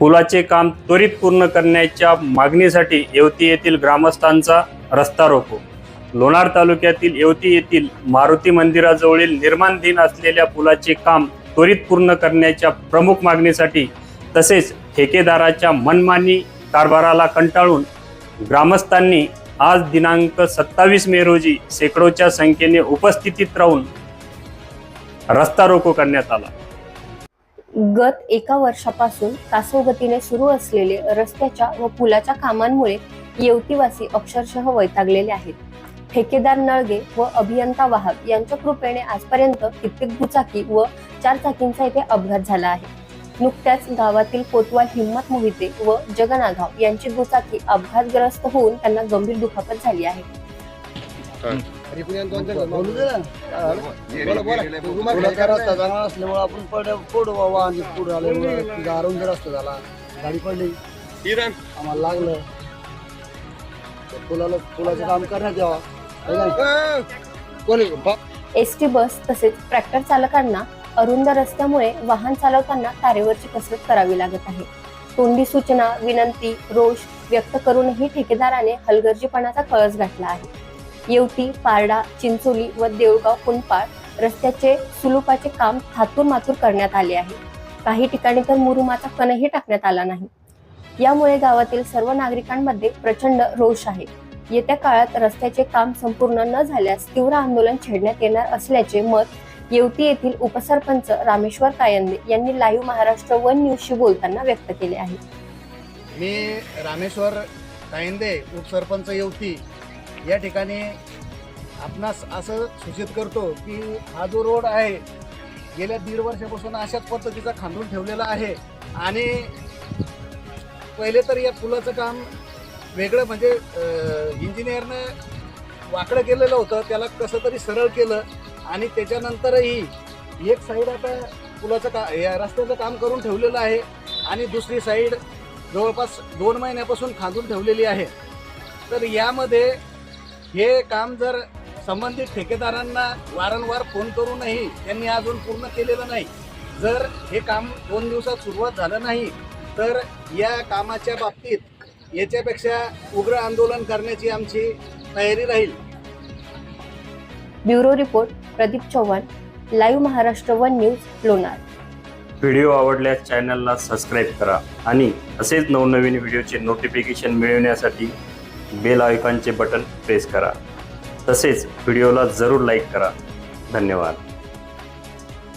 पुलाचे काम त्वरित पूर्ण करण्याच्या मागणीसाठी येवती येथील ग्रामस्थांचा रस्ता रोको लोणार तालुक्यातील येवती येथील मारुती मंदिराजवळील निर्माणधीन असलेल्या पुलाचे काम त्वरित पूर्ण करण्याच्या प्रमुख मागणीसाठी तसेच ठेकेदाराच्या मनमानी कारभाराला कंटाळून ग्रामस्थांनी आज दिनांक सत्तावीस मे रोजी शेकडोच्या संख्येने उपस्थितीत राहून रस्ता रोको करण्यात आला. गत एका वर्षापासून कासवगतीने सुरू असलेले रस्त्याच्या व पुलाच्या कामांमुळे येवतीवासी अक्षरशः वैतागलेले आहेत. ठेकेदार नळगे व अभियंता वाहक यांच्या कृपेने आजपर्यंत कित्येक दुचाकी व चारचाकींचा इथे अपघात झाला आहे. नुकत्याच गावातील कोतवाल हिम्मत मोहिते व जगनागाव यांची दुचाकी अपघातग्रस्त होऊन त्यांना गंभीर दुखापत झाली आहे. रस्ता असल्यामुळे आपण पड पडू बाबा आणि पुढे आल्यामुळे रस्ता झाला. गाडी पडली. आम्हाला लागलं. पुलाला पुलाचं काम करण्यात यावा? कोणी एस टी बस तसेच ट्रॅक्टर चालकांना अरुंद रस्त्यामुळे वाहन चालवताना तारेवरची कसरत करावी लागत आहे. तोंडी सूचना विनंती रोष व्यक्त करूनही ठेकेदाराने हलगर्जीपणाचा कळस गाठला आहे. येवती पारडा चिंचोली व देऊळगाव कुंपाळ रस्त्याचे सुलुपाचे काम थातूर मातूर करण्यात आले आहे. काही ठिकाणी तर मुरुमाचा कणही टाकण्यात आला नाही. यामुळे गावातील सर्व नागरिकांमध्ये प्रचंड रोष आहे. येत्या काळात रस्त्याचे काम संपूर्ण न झाल्यास तीव्र आंदोलन छेडण्यात येणार असल्याचे मत येवती येथील उपसरपंच रामेश्वर कायंदे यांनी लाईव्ह महाराष्ट्र वन न्यूजशी बोलताना व्यक्त केले आहे. मी रामेश्वर कायंदे उपसरपंच येवती या ठिकाणी आपणास असं सूचित करतो की हा जो रोड आहे गेल्या दीड वर्षापासून अशाच पद्धतीचा खांदून ठेवलेला आहे. आणि पहिले तर या पुलाचं काम वेगळं म्हणजे इंजिनियरनं वाकडं केलेलं होतं त्याला कसं तरी सरळ केलं आणि त्याच्यानंतरही एक साईड आता पुलाचं का या रस्त्याचं काम करून ठेवलेलं आहे आणि दुसरी साईड जवळपास दोन महिन्यापासून खांदून ठेवलेली आहे. तर यामध्ये हे काम जर संबंधित ठेकेदारांना वारंवार फोन करूनही त्यांनी अजून पूर्ण केलेलं नाही. जर हे काम दोन दिवसात सुरुवात झालं नाही तर या कामाच्या बाबतीत याच्यापेक्षा उग्र आंदोलन करण्याची आमची तयारी राहील. Bureau report Pradeep Chavan live Maharashtra one news Lonar. Video आवडल्यास चॅनलला सबस्क्राईब करा आणि असेच नवनवीन व्हिडिओचे नोटिफिकेशन मिळवण्यासाठी बेल आयकॉनचे बटन प्रेस करा. तसेच व्हिडिओला जरूर लाईक करा. धन्यवाद.